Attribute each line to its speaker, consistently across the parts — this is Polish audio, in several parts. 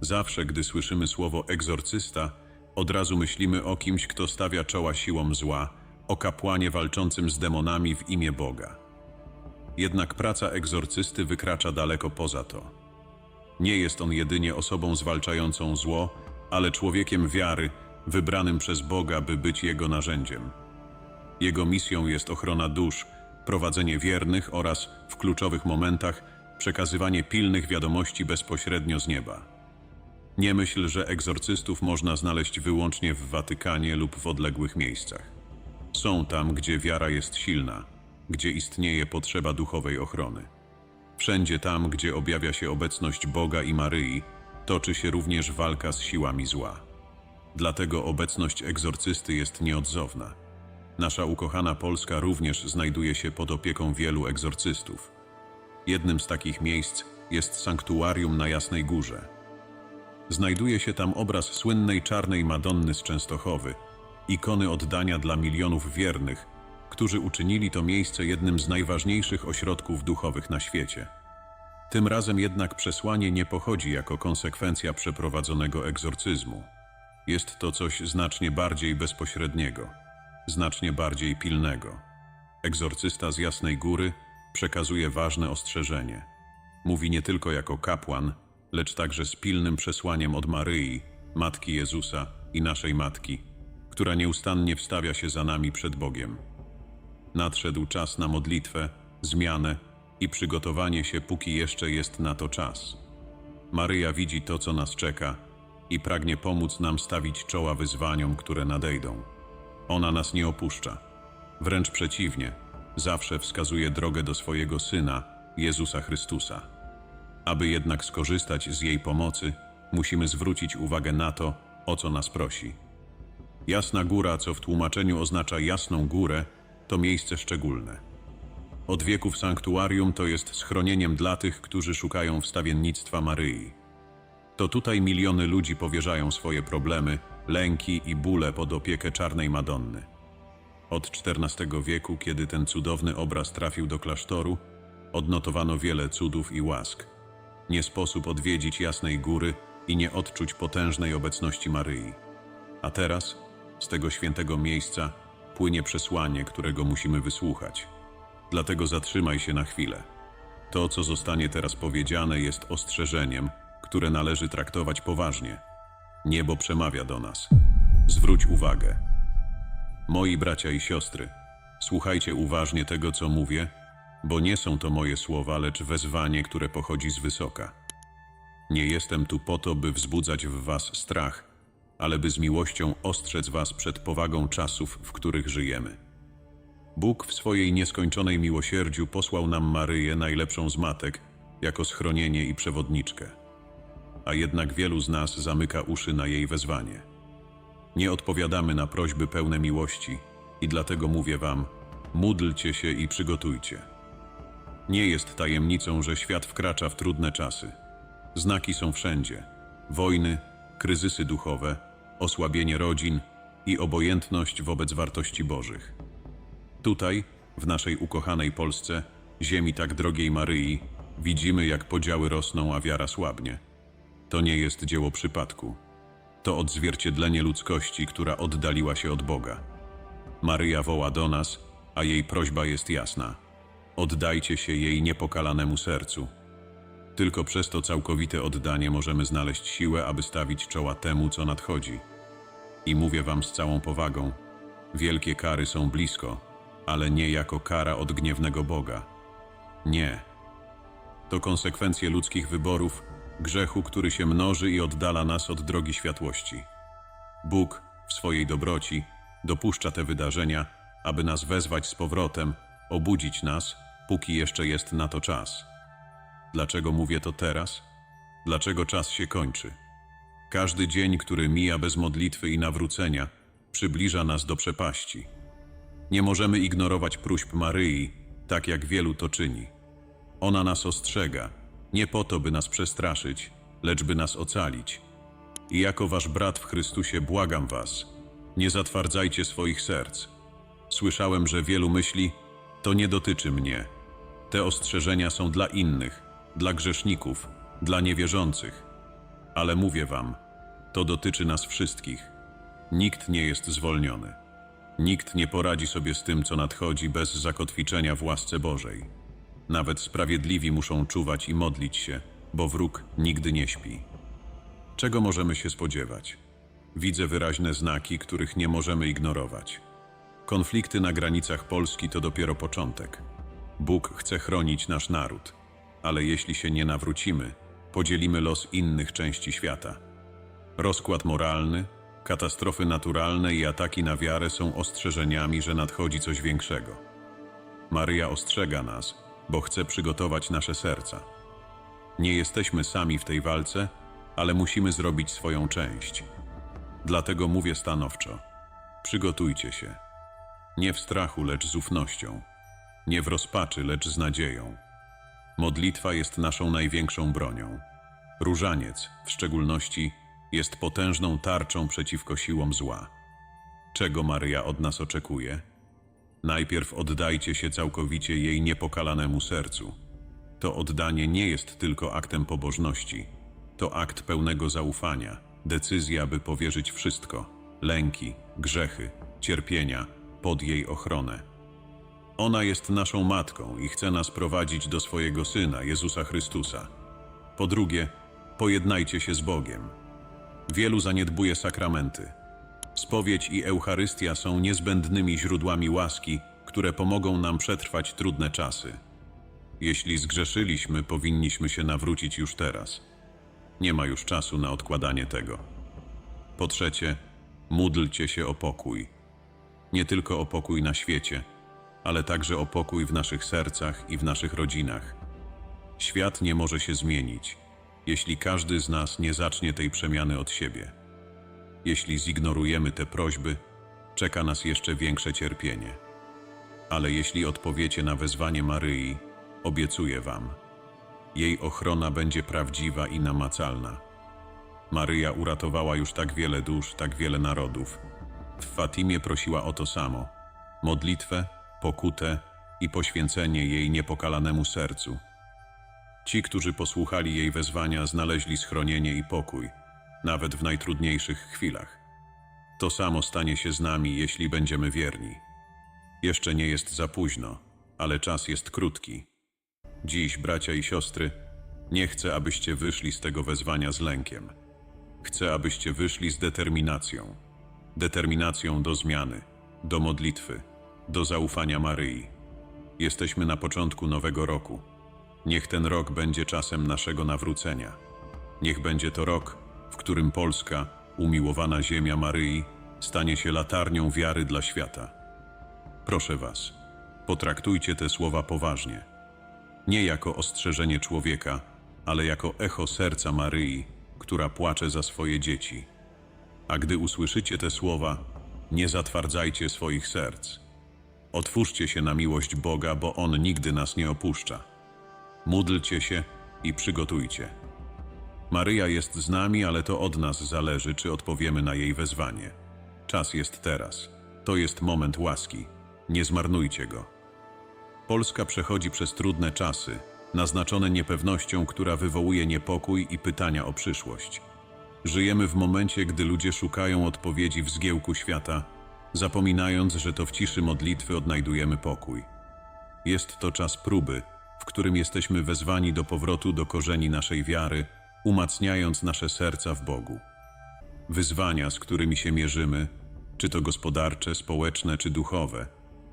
Speaker 1: Zawsze, gdy słyszymy słowo egzorcysta, od razu myślimy o kimś, kto stawia czoła siłom zła, o kapłanie walczącym z demonami w imię Boga. Jednak praca egzorcysty wykracza daleko poza to. Nie jest on jedynie osobą zwalczającą zło, ale człowiekiem wiary, wybranym przez Boga, by być jego narzędziem. Jego misją jest ochrona dusz, prowadzenie wiernych oraz, w kluczowych momentach, przekazywanie pilnych wiadomości bezpośrednio z nieba. Nie myśl, że egzorcystów można znaleźć wyłącznie w Watykanie lub w odległych miejscach. Są tam, gdzie wiara jest silna, gdzie istnieje potrzeba duchowej ochrony. Wszędzie tam, gdzie objawia się obecność Boga i Maryi, toczy się również walka z siłami zła. Dlatego obecność egzorcysty jest nieodzowna. Nasza ukochana Polska również znajduje się pod opieką wielu egzorcystów. Jednym z takich miejsc jest sanktuarium na Jasnej Górze. Znajduje się tam obraz słynnej czarnej Madonny z Częstochowy, ikony oddania dla milionów wiernych, którzy uczynili to miejsce jednym z najważniejszych ośrodków duchowych na świecie. Tym razem jednak przesłanie nie pochodzi jako konsekwencja przeprowadzonego egzorcyzmu. Jest to coś znacznie bardziej bezpośredniego, znacznie bardziej pilnego. Egzorcysta z Jasnej Góry przekazuje ważne ostrzeżenie. Mówi nie tylko jako kapłan, lecz także z pilnym przesłaniem od Maryi, Matki Jezusa i naszej Matki, która nieustannie wstawia się za nami przed Bogiem. Nadszedł czas na modlitwę, zmianę i przygotowanie się, póki jeszcze jest na to czas. Maryja widzi to, co nas czeka i pragnie pomóc nam stawić czoła wyzwaniom, które nadejdą. Ona nas nie opuszcza. Wręcz przeciwnie, zawsze wskazuje drogę do swojego Syna, Jezusa Chrystusa. Aby jednak skorzystać z jej pomocy, musimy zwrócić uwagę na to, o co nas prosi. Jasna Góra, co w tłumaczeniu oznacza jasną górę, to miejsce szczególne. Od wieków sanktuarium to jest schronieniem dla tych, którzy szukają wstawiennictwa Maryi. To tutaj miliony ludzi powierzają swoje problemy, lęki i bóle pod opiekę czarnej Madonny. Od XIV wieku, kiedy ten cudowny obraz trafił do klasztoru, odnotowano wiele cudów i łask. Nie sposób odwiedzić Jasnej Góry i nie odczuć potężnej obecności Maryi. A teraz, z tego świętego miejsca, płynie przesłanie, którego musimy wysłuchać. Dlatego zatrzymaj się na chwilę. To, co zostanie teraz powiedziane, jest ostrzeżeniem, które należy traktować poważnie. Niebo przemawia do nas. Zwróć uwagę. Moi bracia i siostry, słuchajcie uważnie tego, co mówię, bo nie są to moje słowa, lecz wezwanie, które pochodzi z wysoka. Nie jestem tu po to, by wzbudzać w was strach, ale by z miłością ostrzec was przed powagą czasów, w których żyjemy. Bóg w swojej nieskończonej miłosierdziu posłał nam Maryję, najlepszą z matek, jako schronienie i przewodniczkę. A jednak wielu z nas zamyka uszy na jej wezwanie. Nie odpowiadamy na prośby pełne miłości i dlatego mówię wam, módlcie się i przygotujcie. Nie jest tajemnicą, że świat wkracza w trudne czasy. Znaki są wszędzie: wojny, kryzysy duchowe, osłabienie rodzin i obojętność wobec wartości Bożych. Tutaj, w naszej ukochanej Polsce, ziemi tak drogiej Maryi, widzimy, jak podziały rosną, a wiara słabnie. To nie jest dzieło przypadku. To odzwierciedlenie ludzkości, która oddaliła się od Boga. Maryja woła do nas, a jej prośba jest jasna. Oddajcie się jej niepokalanemu sercu. Tylko przez to całkowite oddanie możemy znaleźć siłę, aby stawić czoła temu, co nadchodzi. I mówię wam z całą powagą: wielkie kary są blisko, ale nie jako kara od gniewnego Boga. Nie. To konsekwencje ludzkich wyborów, grzechu, który się mnoży i oddala nas od drogi światłości. Bóg, w swojej dobroci, dopuszcza te wydarzenia, aby nas wezwać z powrotem, obudzić nas, póki jeszcze jest na to czas. Dlaczego mówię to teraz? Dlaczego czas się kończy? Każdy dzień, który mija bez modlitwy i nawrócenia, przybliża nas do przepaści. Nie możemy ignorować próśb Maryi, tak jak wielu to czyni. Ona nas ostrzega, nie po to, by nas przestraszyć, lecz by nas ocalić. I jako wasz brat w Chrystusie błagam was, nie zatwardzajcie swoich serc. Słyszałem, że wielu myśli, to nie dotyczy mnie. Te ostrzeżenia są dla innych, dla grzeszników, dla niewierzących. Ale mówię wam, to dotyczy nas wszystkich. Nikt nie jest zwolniony. Nikt nie poradzi sobie z tym, co nadchodzi bez zakotwiczenia w łasce Bożej. Nawet sprawiedliwi muszą czuwać i modlić się, bo wróg nigdy nie śpi. Czego możemy się spodziewać? Widzę wyraźne znaki, których nie możemy ignorować. Konflikty na granicach Polski to dopiero początek. Bóg chce chronić nasz naród, ale jeśli się nie nawrócimy, podzielimy los innych części świata. Rozkład moralny, katastrofy naturalne i ataki na wiarę są ostrzeżeniami, że nadchodzi coś większego. Maryja ostrzega nas, bo chce przygotować nasze serca. Nie jesteśmy sami w tej walce, ale musimy zrobić swoją część. Dlatego mówię stanowczo: przygotujcie się. Nie w strachu, lecz z ufnością. Nie w rozpaczy, lecz z nadzieją. Modlitwa jest naszą największą bronią. Różaniec, w szczególności, jest potężną tarczą przeciwko siłom zła. Czego Maryja od nas oczekuje? Najpierw oddajcie się całkowicie jej niepokalanemu sercu. To oddanie nie jest tylko aktem pobożności, to akt pełnego zaufania, decyzja, by powierzyć wszystko lęki, grzechy, cierpienia pod jej ochronę. Ona jest naszą matką i chce nas prowadzić do swojego syna, Jezusa Chrystusa. Po drugie, pojednajcie się z Bogiem. Wielu zaniedbuje sakramenty. Spowiedź i Eucharystia są niezbędnymi źródłami łaski, które pomogą nam przetrwać trudne czasy. Jeśli zgrzeszyliśmy, powinniśmy się nawrócić już teraz. Nie ma już czasu na odkładanie tego. Po trzecie, módlcie się o pokój. Nie tylko o pokój na świecie, ale także o pokój w naszych sercach i w naszych rodzinach. Świat nie może się zmienić, jeśli każdy z nas nie zacznie tej przemiany od siebie. Jeśli zignorujemy te prośby, czeka nas jeszcze większe cierpienie. Ale jeśli odpowiecie na wezwanie Maryi, obiecuję Wam, jej ochrona będzie prawdziwa i namacalna. Maryja uratowała już tak wiele dusz, tak wiele narodów. W Fatimie prosiła o to samo: modlitwę, pokutę i poświęcenie jej niepokalanemu sercu. Ci, którzy posłuchali jej wezwania, znaleźli schronienie i pokój, nawet w najtrudniejszych chwilach. To samo stanie się z nami, jeśli będziemy wierni. Jeszcze nie jest za późno, ale czas jest krótki. Dziś, bracia i siostry, nie chcę, abyście wyszli z tego wezwania z lękiem. Chcę, abyście wyszli z determinacją. Determinacją do zmiany, do modlitwy, do zaufania Maryi. Jesteśmy na początku nowego roku. Niech ten rok będzie czasem naszego nawrócenia. Niech będzie to rok, w którym Polska, umiłowana ziemia Maryi, stanie się latarnią wiary dla świata. Proszę Was, potraktujcie te słowa poważnie. Nie jako ostrzeżenie człowieka, ale jako echo serca Maryi, która płacze za swoje dzieci. A gdy usłyszycie te słowa, nie zatwardzajcie swoich serc. Otwórzcie się na miłość Boga, bo On nigdy nas nie opuszcza. Módlcie się i przygotujcie. Maryja jest z nami, ale to od nas zależy, czy odpowiemy na jej wezwanie. Czas jest teraz. To jest moment łaski. Nie zmarnujcie go. Polska przechodzi przez trudne czasy, naznaczone niepewnością, która wywołuje niepokój i pytania o przyszłość. Żyjemy w momencie, gdy ludzie szukają odpowiedzi w zgiełku świata, zapominając, że to w ciszy modlitwy odnajdujemy pokój. Jest to czas próby, w którym jesteśmy wezwani do powrotu do korzeni naszej wiary, umacniając nasze serca w Bogu. Wyzwania, z którymi się mierzymy, czy to gospodarcze, społeczne, czy duchowe,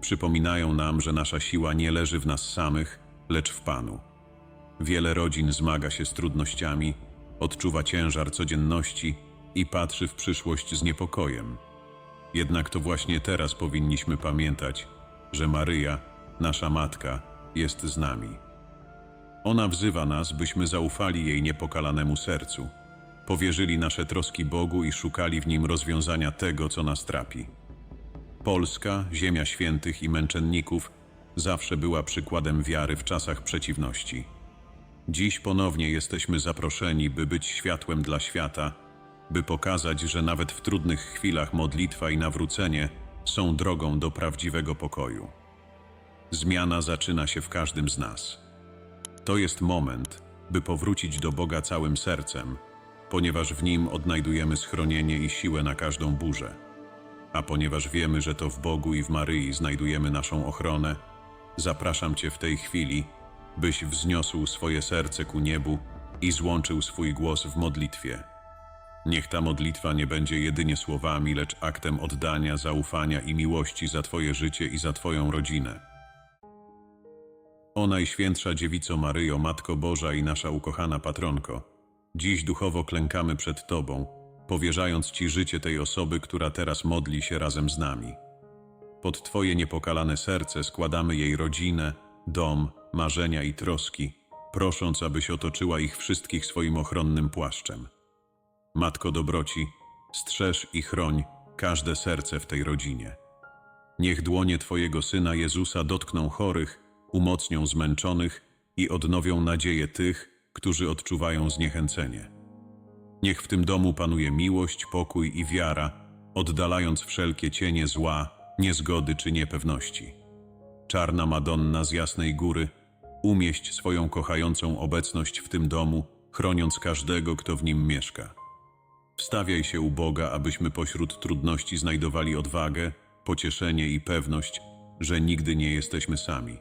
Speaker 1: przypominają nam, że nasza siła nie leży w nas samych, lecz w Panu. Wiele rodzin zmaga się z trudnościami, odczuwa ciężar codzienności i patrzy w przyszłość z niepokojem. Jednak to właśnie teraz powinniśmy pamiętać, że Maryja, nasza Matka, jest z nami. Ona wzywa nas, byśmy zaufali jej niepokalanemu sercu, powierzyli nasze troski Bogu i szukali w nim rozwiązania tego, co nas trapi. Polska, ziemia świętych i męczenników, zawsze była przykładem wiary w czasach przeciwności. Dziś ponownie jesteśmy zaproszeni, by być światłem dla świata, by pokazać, że nawet w trudnych chwilach modlitwa i nawrócenie są drogą do prawdziwego pokoju. Zmiana zaczyna się w każdym z nas. To jest moment, by powrócić do Boga całym sercem, ponieważ w nim odnajdujemy schronienie i siłę na każdą burzę. A ponieważ wiemy, że to w Bogu i w Maryi znajdujemy naszą ochronę, zapraszam Cię w tej chwili, byś wzniosł swoje serce ku niebu i złączył swój głos w modlitwie. Niech ta modlitwa nie będzie jedynie słowami, lecz aktem oddania, zaufania i miłości za Twoje życie i za Twoją rodzinę. O Najświętsza Dziewico Maryjo, Matko Boża i nasza ukochana patronko, dziś duchowo klękamy przed Tobą, powierzając Ci życie tej osoby, która teraz modli się razem z nami. Pod Twoje niepokalane serce składamy jej rodzinę, dom, marzenia i troski, prosząc, abyś otoczyła ich wszystkich swoim ochronnym płaszczem. Matko dobroci, strzeż i chroń każde serce w tej rodzinie. Niech dłonie Twojego Syna Jezusa dotkną chorych, umocnią zmęczonych i odnowią nadzieję tych, którzy odczuwają zniechęcenie. Niech w tym domu panuje miłość, pokój i wiara, oddalając wszelkie cienie zła, niezgody czy niepewności. Czarna Madonna z jasnej góry, umieść swoją kochającą obecność w tym domu, chroniąc każdego, kto w nim mieszka. Wstawiaj się u Boga, abyśmy pośród trudności znajdowali odwagę, pocieszenie i pewność, że nigdy nie jesteśmy sami.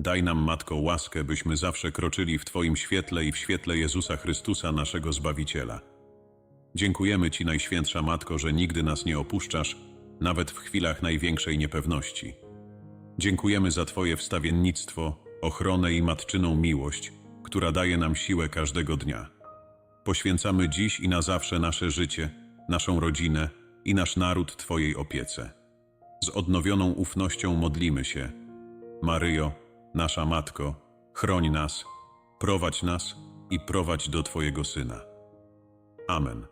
Speaker 1: Daj nam, Matko, łaskę, byśmy zawsze kroczyli w Twoim świetle i w świetle Jezusa Chrystusa, naszego Zbawiciela. Dziękujemy Ci, Najświętsza Matko, że nigdy nas nie opuszczasz, nawet w chwilach największej niepewności. Dziękujemy za Twoje wstawiennictwo, ochronę i matczyną miłość, która daje nam siłę każdego dnia. Poświęcamy dziś i na zawsze nasze życie, naszą rodzinę i nasz naród Twojej opiece. Z odnowioną ufnością modlimy się. Maryjo, nasza Matko, chroń nas, prowadź nas i prowadź do Twojego Syna. Amen.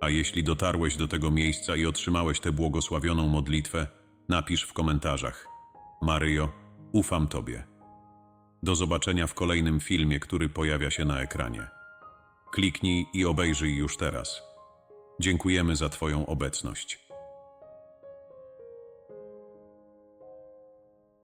Speaker 1: A jeśli dotarłeś do tego miejsca i otrzymałeś tę błogosławioną modlitwę, napisz w komentarzach. Maryjo, ufam Tobie. Do zobaczenia w kolejnym filmie, który pojawia się na ekranie. Kliknij i obejrzyj już teraz. Dziękujemy za Twoją obecność.